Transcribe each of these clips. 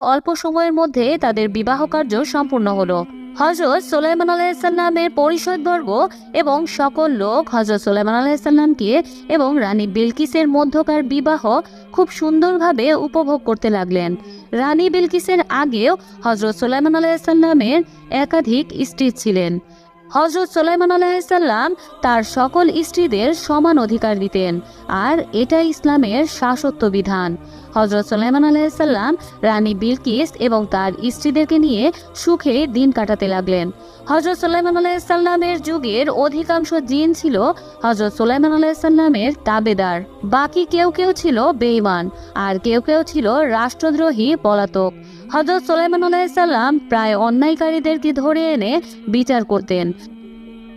অল্প সময়ের মধ্যে তাদের বিবাহ কার্য সম্পূর্ণ হলো। হজরত সোলাইমান আলাইসাল্লামের পরিষদবর্গ এবং সকল লোক হজরত সোলাইমান আলাইসাল্লামকে এবং রানী বিলকিসের মধ্যকার বিবাহ খুব সুন্দরভাবে উপভোগ করতে লাগলেন। রানী বিলকিসের আগেও হজরত সোলাইমান আলাইসাল্লামের একাধিক স্ত্রী ছিলেন। হজরত সোলাইমান আলাইসাল্লাম তার সকল স্ত্রীদের সমান অধিকার দিতেন, আর এটা ইসলামের শাসত্ব বিধান। হজরত সোলাইমান আলাইসাল্লাম রানী বিলকিস এবং তার স্ত্রীদেরকে নিয়ে সুখে দিন কাটাতে লাগলেন। হজরত সোলাইমান আলাইসাল্লামের যুগের অধিকাংশ জিন ছিল হজরত সোলাইমান আলাইসাল্লামের তাবেদার। বাকি কেউ কেউ ছিল বেঈমান, আর কেউ কেউ ছিল রাষ্ট্রদ্রোহী পলাতক। হজরত সোলাইমান আলাইসাল্লাম প্রায় অন্যায়কারীদেরকে ধরে এনে বিচার করতেন।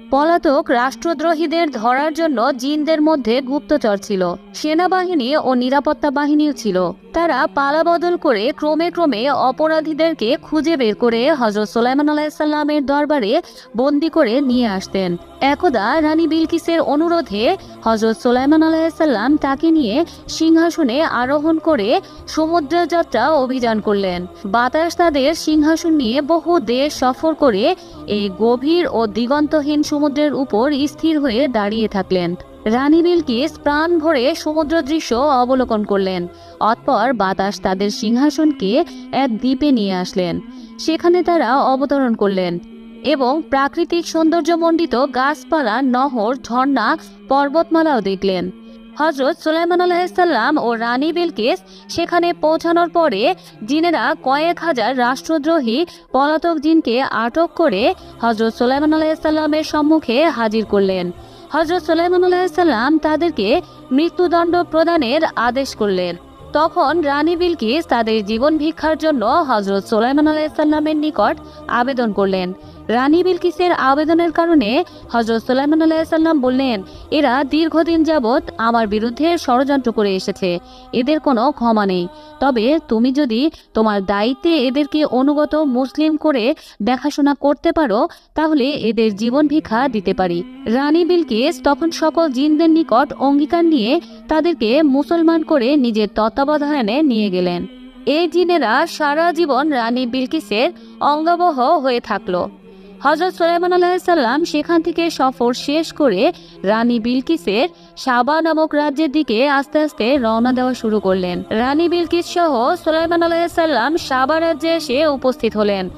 পলাতক রাষ্ট্রদ্রোহীদের ধরার জন্য জিনদের মধ্যে গুপ্তচর ছিল। সেনাবাহিনী ও নিরাপত্তা বাহিনীও ছিল। তারা পালাবদল করে ক্রমে ক্রমে অপরাধীদেরকে খুঁজে বের করে হজরত সোলাইমান আলাইসাল্লামের দরবারে বন্দি করে নিয়ে আসতেন। একদা রানী বিলকিসের অনুরোধে হজরত সোলাইমান আলাইসাল্লাম তাকে নিয়ে সিংহাসনে আরোহণ করে সমুদ্র যাত্রা অভিযান করলেন। বাতাস তাদের সিংহাসন নিয়ে বহু দেশ সফর করে এই গভীর ও দিগন্তহীন সমুদ্রের উপর স্থির হয়ে দাঁড়িয়ে থাকলেন। রানী বিলকিস প্রাণ ভরে সমুদ্র দৃশ্য অবলোকন করলেন। অতপর বাতাস তাদের সিংহাসনকে এক দ্বীপে নিয়ে আসলেন। সেখানে তারা অবতরণ করলেন এবং প্রাকৃতিক সৌন্দর্যমণ্ডিত গাছপালা, নহর, ঝর্ণা, পর্বতমালাও দেখলেন। হজরত সুলাইমান আলাইসাল্লাম ও রানী বিলকিস সেখানে পৌঁছানোর পরে জিনেরা কয়েক হাজার রাষ্ট্রদ্রোহী পলাতক জিনকে আটক করে হজরত সুলাইমান আলাইসাল্লামের সম্মুখে হাজির করলেন। হজরত সুলাইমান আলাহিসাল্লাম তাদেরকে মৃত্যুদণ্ড প্রদানের আদেশ করলেন। তখন রানী বিলকিস তাদের জীবন ভিক্ষার জন্য হজরত সোলাইমান আলাইসাল্লামের নিকট আবেদন করলেন। রানী বিলকিসের আবেদনের কারণে হজরত সোলাইমান আলাইসাল্লাম বললেন, এরা দীর্ঘদিন যাবৎ আমার বিরুদ্ধে ষড়যন্ত্র করে এসেছে। এদের কোনো ক্ষমা নেই। তবে তুমি যদি তোমার দায়িত্বে এদেরকে অনুগত মুসলিম করে দেখাশোনা করতে পারো, তাহলে এদের জীবন ভিক্ষা দিতে পারি। রানী বিলকিস তখন সকল জিনদের নিকট অঙ্গীকার নিয়ে তাদেরকে মুসলমান করে নিজের তত্ত্বাবধানে নিয়ে গেলেন। এই জিনেরা সারা জীবন রানী বিলকিসের অঙ্গবহ হয়ে থাকল। হজরত সুলাইমান আলাহিসাল্লাম সেখান থেকে সফর শেষ করে রানী বিলকিসের সাবা নামক রাজ্যের দিকে আস্তে আস্তে রওনা দেওয়া শুরু করলেন। রানী বিলকিস সহ সুলাইমান আলাহিসাল্লাম সাবা রাজ্যে এসে উপস্থিত হলেন।